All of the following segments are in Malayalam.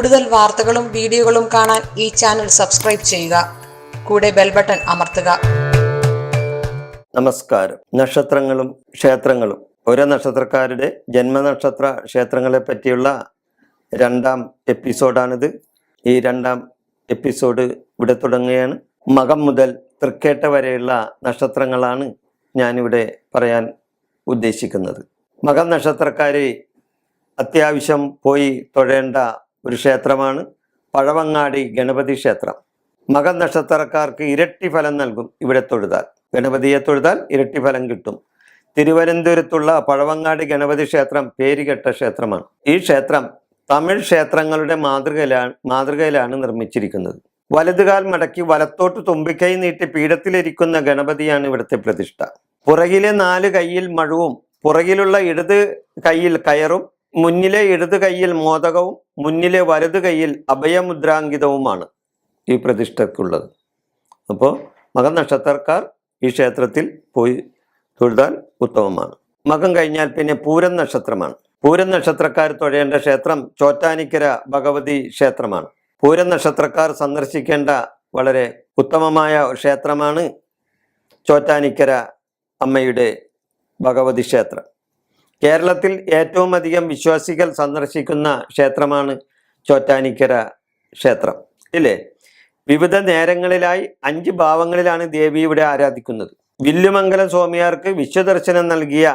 കൂടുതൽ വാർത്തകളും വീഡിയോകളും കാണാൻ ഈ ചാനൽ സബ്സ്ക്രൈബ് ചെയ്യുക. കൂടെ ബെൽ ബട്ടൺ അമർത്തുക. നമസ്കാരം. നക്ഷത്രങ്ങളും ക്ഷേത്രങ്ങളും. ഓരോ നക്ഷത്രക്കാരുടെ ജന്മനക്ഷത്ര ക്ഷേത്രങ്ങളെ പറ്റിയുള്ള രണ്ടാം എപ്പിസോഡാണിത്. ഈ രണ്ടാം എപ്പിസോഡ് ഇവിടെ തുടങ്ങുകയാണ്. മകം മുതൽ തൃക്കേട്ട വരെയുള്ള നക്ഷത്രങ്ങളാണ് ഞാനിവിടെ പറയാൻ ഉദ്ദേശിക്കുന്നത്. മകം നക്ഷത്രക്കാരെ അത്യാവശ്യം പോയി തൊഴേണ്ട ഒരു ക്ഷേത്രമാണ്. പഴവങ്ങാടി ഗണപതി ക്ഷേത്രം. മകൻ നക്ഷത്രക്കാർക്ക് ഇരട്ടി ഫലം നൽകും ഇവിടെ തൊഴുതാൽ. ഗണപതിയെ തൊഴുതാൽ ഇരട്ടി ഫലം കിട്ടും. തിരുവനന്തപുരത്തുള്ള പഴവങ്ങാടി ഗണപതി ക്ഷേത്രം പേരുകെട്ട ക്ഷേത്രമാണ്. ഈ ക്ഷേത്രം തമിഴ് ക്ഷേത്രങ്ങളുടെ മാതൃകയിലാണ് മാതൃകയിലാണ് നിർമ്മിച്ചിരിക്കുന്നത്. വലതുകാൽ മടക്കി വലത്തോട്ട് തുമ്പിക്കൈ നീട്ടി പീഠത്തിലിരിക്കുന്ന ഗണപതിയാണ് ഇവിടുത്തെ പ്രതിഷ്ഠ. പുറകിലെ നാല് കൈയിൽ മഴുവും പുറകിലുള്ള ഇടത് കൈയിൽ കയറും മുന്നിലെ ഇടത് കൈയിൽ മോദകവും മുന്നിലെ വലത് കൈയിൽ അഭയമുദ്രാങ്കിതവുമാണ് ഈ പ്രതിഷ്ഠക്കുള്ളത്. അപ്പോൾ മകൻ നക്ഷത്രക്കാർ ഈ ക്ഷേത്രത്തിൽ പോയി തൊഴുതാൽ ഉത്തമമാണ്. മകം കഴിഞ്ഞാൽ പിന്നെ പൂരം നക്ഷത്രമാണ്. പൂരം നക്ഷത്രക്കാർ തൊഴേണ്ട ക്ഷേത്രം ചോറ്റാനിക്കര ഭഗവതി ക്ഷേത്രമാണ്. പൂരം നക്ഷത്രക്കാർ സന്ദർശിക്കേണ്ട വളരെ ഉത്തമമായ ക്ഷേത്രമാണ് ചോറ്റാനിക്കര അമ്മയുടെ ഭഗവതി ക്ഷേത്രം. കേരളത്തിൽ ഏറ്റവും അധികം വിശ്വാസികൾ സന്ദർശിക്കുന്ന ക്ഷേത്രമാണ് ചോറ്റാനിക്കര ക്ഷേത്രം. ഇല്ലേ? വിവിധ നേരങ്ങളിലായി അഞ്ച് ഭാവങ്ങളിലാണ് ദേവി ഇവിടെ ആരാധിക്കുന്നത്. വില്ലുമംഗലം സ്വാമിയാർക്ക് വിശ്വദർശനം നൽകിയ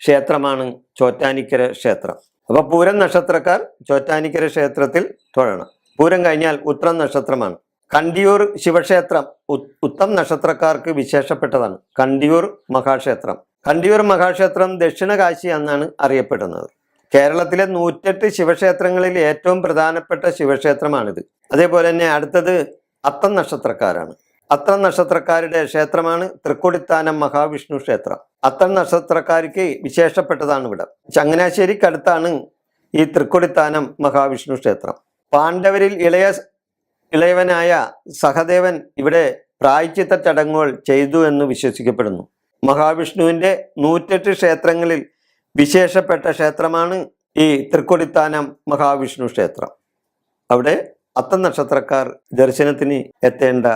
ക്ഷേത്രമാണ് ചോറ്റാനിക്കര ക്ഷേത്രം. അപ്പൊ പൂരം നക്ഷത്രക്കാർ ചോറ്റാനിക്കര ക്ഷേത്രത്തിൽ തൊഴണം. പൂരം കഴിഞ്ഞാൽ ഉത്രം നക്ഷത്രമാണ്. കണ്ടിയൂർ ശിവക്ഷേത്രം ഉത്തം നക്ഷത്രക്കാർക്ക് വിശേഷപ്പെട്ടതാണ്. കണ്ടിയൂർ മഹാക്ഷേത്രം. കണ്ടിയൂർ മഹാക്ഷേത്രം ദക്ഷിണ കാശി എന്നാണ് അറിയപ്പെടുന്നത്. കേരളത്തിലെ നൂറ്റെട്ട് ശിവക്ഷേത്രങ്ങളിൽ ഏറ്റവും പ്രധാനപ്പെട്ട ശിവക്ഷേത്രമാണിത്. അതേപോലെ തന്നെ അടുത്തത് അത്തം നക്ഷത്രക്കാരാണ്. അത്തം നക്ഷത്രക്കാരുടെ ക്ഷേത്രമാണ് തൃക്കൊടിത്താനം മഹാവിഷ്ണു ക്ഷേത്രം. അത്തം നക്ഷത്രക്കാർക്ക് വിശേഷപ്പെട്ടതാണ് ഇവിടെ. ചങ്ങനാശ്ശേരിക്കടുത്താണ് ഈ തൃക്കൊടിത്താനം മഹാവിഷ്ണു ക്ഷേത്രം. പാണ്ഡവരിൽ ഇളയ ഇളയവനായ സഹദേവൻ ഇവിടെ പ്രായച്ചിത്ത ചടങ്ങുകൾ ചെയ്തു എന്ന് വിശ്വസിക്കപ്പെടുന്നു. മഹാവിഷ്ണുവിന്റെ നൂറ്റെട്ട് ക്ഷേത്രങ്ങളിൽ വിശേഷപ്പെട്ട ക്ഷേത്രമാണ് ഈ തൃക്കൊടിത്താനം മഹാവിഷ്ണു ക്ഷേത്രം. അവിടെ അത്തം നക്ഷത്രക്കാർ ദർശനത്തിന് എത്തേണ്ട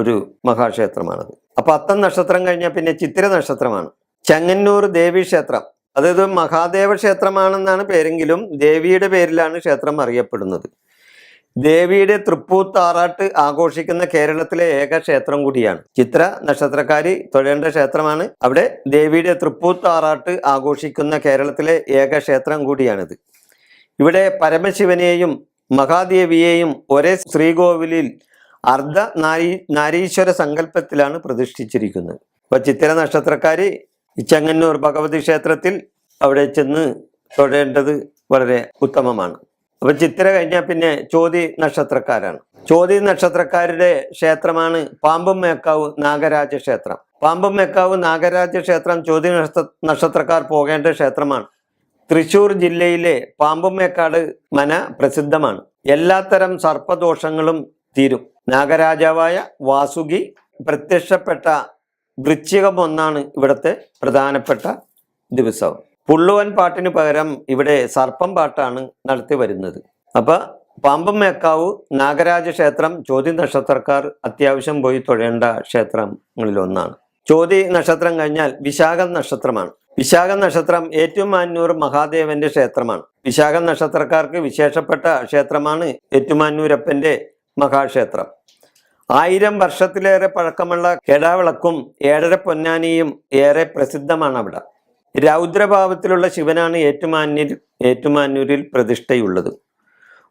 ഒരു മഹാക്ഷേത്രമാണത്. അപ്പൊ അത്തം നക്ഷത്രം കഴിഞ്ഞാൽ പിന്നെ ചിത്തിര നക്ഷത്രമാണ്. ചെങ്ങന്നൂർ ദേവി ക്ഷേത്രം. അതായത് മഹാദേവ ക്ഷേത്രമാണെന്നാണ് പേരെങ്കിലും ദേവിയുടെ പേരിലാണ് ക്ഷേത്രം അറിയപ്പെടുന്നത്. ദേവിയുടെ തൃപ്പൂത്താറാട്ട് ആഘോഷിക്കുന്ന കേരളത്തിലെ ഏക ക്ഷേത്രം കൂടിയാണ്. ചിത്ര നക്ഷത്രക്കാരി തൊഴേണ്ട ക്ഷേത്രമാണ്. അവിടെ ദേവിയുടെ തൃപ്പൂത്താറാട്ട് ആഘോഷിക്കുന്ന കേരളത്തിലെ ഏക ക്ഷേത്രം കൂടിയാണിത്. ഇവിടെ പരമശിവനെയും മഹാദേവിയെയും ഒരേ ശ്രീകോവിലിൽ അർദ്ധ നാരീ നാരീശ്വര സങ്കല്പത്തിലാണ് പ്രതിഷ്ഠിച്ചിരിക്കുന്നത്. അപ്പൊ ചിത്ര നക്ഷത്രക്കാരി ചെങ്ങന്നൂർ ഭഗവതി ക്ഷേത്രത്തിൽ അവിടെ ചെന്ന് തൊഴേണ്ടത് വളരെ ഉത്തമമാണ്. അപ്പൊ ചിത്തിര കഴിഞ്ഞാൽ പിന്നെ ചോതി നക്ഷത്രക്കാരാണ്. ചോതി നക്ഷത്രക്കാരുടെ ക്ഷേത്രമാണ് പാമ്പും മേക്കാവ് നാഗരാജ ക്ഷേത്രം. പാമ്പും മേക്കാവ് നാഗരാജ ക്ഷേത്രം ചോതി നക്ഷത്രക്കാർ പോകേണ്ട ക്ഷേത്രമാണ്. തൃശൂർ ജില്ലയിലെ പാമ്പും മേക്കാട് മന പ്രസിദ്ധമാണ്. എല്ലാത്തരം സർപ്പദോഷങ്ങളും തീരും. നാഗരാജാവായ വാസുകി പ്രത്യക്ഷപ്പെട്ട വൃശ്ചികം ഒന്നാണ് ഇവിടുത്തെ പ്രധാനപ്പെട്ട ദിവസം. പുള്ളുവൻ പാട്ടിന് പകരം ഇവിടെ സർപ്പം പാട്ടാണ് നടത്തി വരുന്നത്. പാമ്പം മേക്കാവ് നാഗരാജ ക്ഷേത്രം ചോതി നക്ഷത്രക്കാർ അത്യാവശ്യം പോയി തൊഴേണ്ട ക്ഷേത്രങ്ങളിൽ ഒന്നാണ്. ചോതി നക്ഷത്രം കഴിഞ്ഞാൽ വിശാഖ നക്ഷത്രമാണ്. വിശാഖ നക്ഷത്രം ഏറ്റുമാനൂർ മഹാദേവന്റെ ക്ഷേത്രമാണ്. വിശാഖ നക്ഷത്രക്കാർക്ക് വിശേഷപ്പെട്ട ക്ഷേത്രമാണ് ഏറ്റുമാനൂരപ്പന്റെ മഹാക്ഷേത്രം. ആയിരം വർഷത്തിലേറെ പഴക്കമുള്ള കെടാവിളക്കും ഏഴര പൊന്നാനിയും ഏറെ പ്രസിദ്ധമാണ് അവിടെ. രൗദ്രഭാവത്തിലുള്ള ശിവനാണ് ഏറ്റുമാന്യ ഏറ്റുമാന്യൂരിൽ പ്രതിഷ്ഠയുള്ളത്.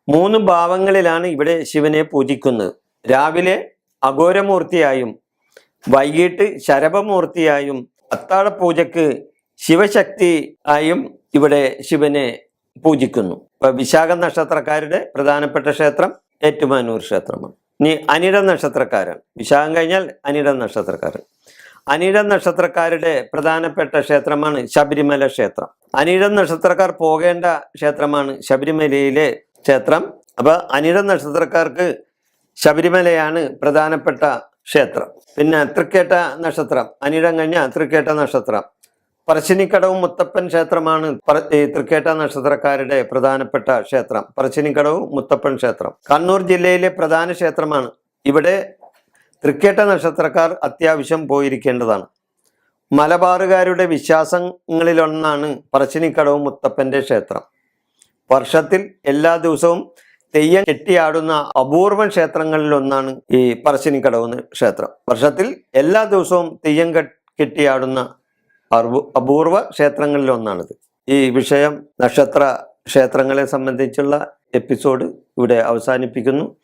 മൂന്ന് ഭാവങ്ങളിലാണ് ഇവിടെ ശിവനെ പൂജിക്കുന്നത്. രാവിലെ അഘോരമൂർത്തിയായും വൈകിട്ട് ശരഭമൂർത്തിയായും അത്താഴ പൂജക്ക് ശിവശക്തി ആയും ഇവിടെ ശിവനെ പൂജിക്കുന്നു. ഇപ്പൊ വിശാഖ നക്ഷത്രക്കാരുടെ പ്രധാനപ്പെട്ട ക്ഷേത്രം ഏറ്റുമാനൂർ ക്ഷേത്രമാണ്. ഇനി അനിട നക്ഷത്രക്കാരാണ്. വിശാഖം കഴിഞ്ഞാൽ അനിട നക്ഷത്രക്കാരൻ അനിട നക്ഷത്രക്കാരുടെ പ്രധാനപ്പെട്ട ക്ഷേത്രമാണ് ശബരിമല ക്ഷേത്രം. അനിഴം നക്ഷത്രക്കാർ പോകേണ്ട ക്ഷേത്രമാണ് ശബരിമലയിലെ ക്ഷേത്രം. അപ്പൊ അനിഴം നക്ഷത്രക്കാർക്ക് ശബരിമലയാണ് പ്രധാനപ്പെട്ട ക്ഷേത്രം. പിന്നെ തൃക്കേട്ട നക്ഷത്രം അനിഴം കഴിഞ്ഞ തൃക്കേട്ട നക്ഷത്രം. പറശ്ശിനിക്കടവും മുത്തപ്പൻ ക്ഷേത്രമാണ് തൃക്കേട്ട നക്ഷത്രക്കാരുടെ പ്രധാനപ്പെട്ട ക്ഷേത്രം. പറശ്ശിനിക്കടവും മുത്തപ്പൻ ക്ഷേത്രം. കണ്ണൂർ ജില്ലയിലെ പ്രധാന ക്ഷേത്രമാണ്. ഇവിടെ തൃക്കേട്ട നക്ഷത്രക്കാർ അത്യാവശ്യം പോയിരിക്കേണ്ടതാണ്. മലബാറുകാരുടെ വിശ്വാസങ്ങളിലൊന്നാണ് പറശ്ശിനിക്കടവ് മുത്തപ്പന്റെ ക്ഷേത്രം. വർഷത്തിൽ എല്ലാ ദിവസവും തെയ്യം കെട്ടിയാടുന്ന അപൂർവം ക്ഷേത്രങ്ങളിലൊന്നാണ് ഈ പറശ്ശിനിക്കടവ് ക്ഷേത്രം. വർഷത്തിൽ എല്ലാ ദിവസവും തെയ്യം കെട്ടിയാടുന്ന അപൂർവ ക്ഷേത്രങ്ങളിലൊന്നാണിത്. ഈ വിഷയം നക്ഷത്ര ക്ഷേത്രങ്ങളെ സംബന്ധിച്ചുള്ള എപ്പിസോഡ് ഇവിടെ അവസാനിപ്പിക്കുന്നു.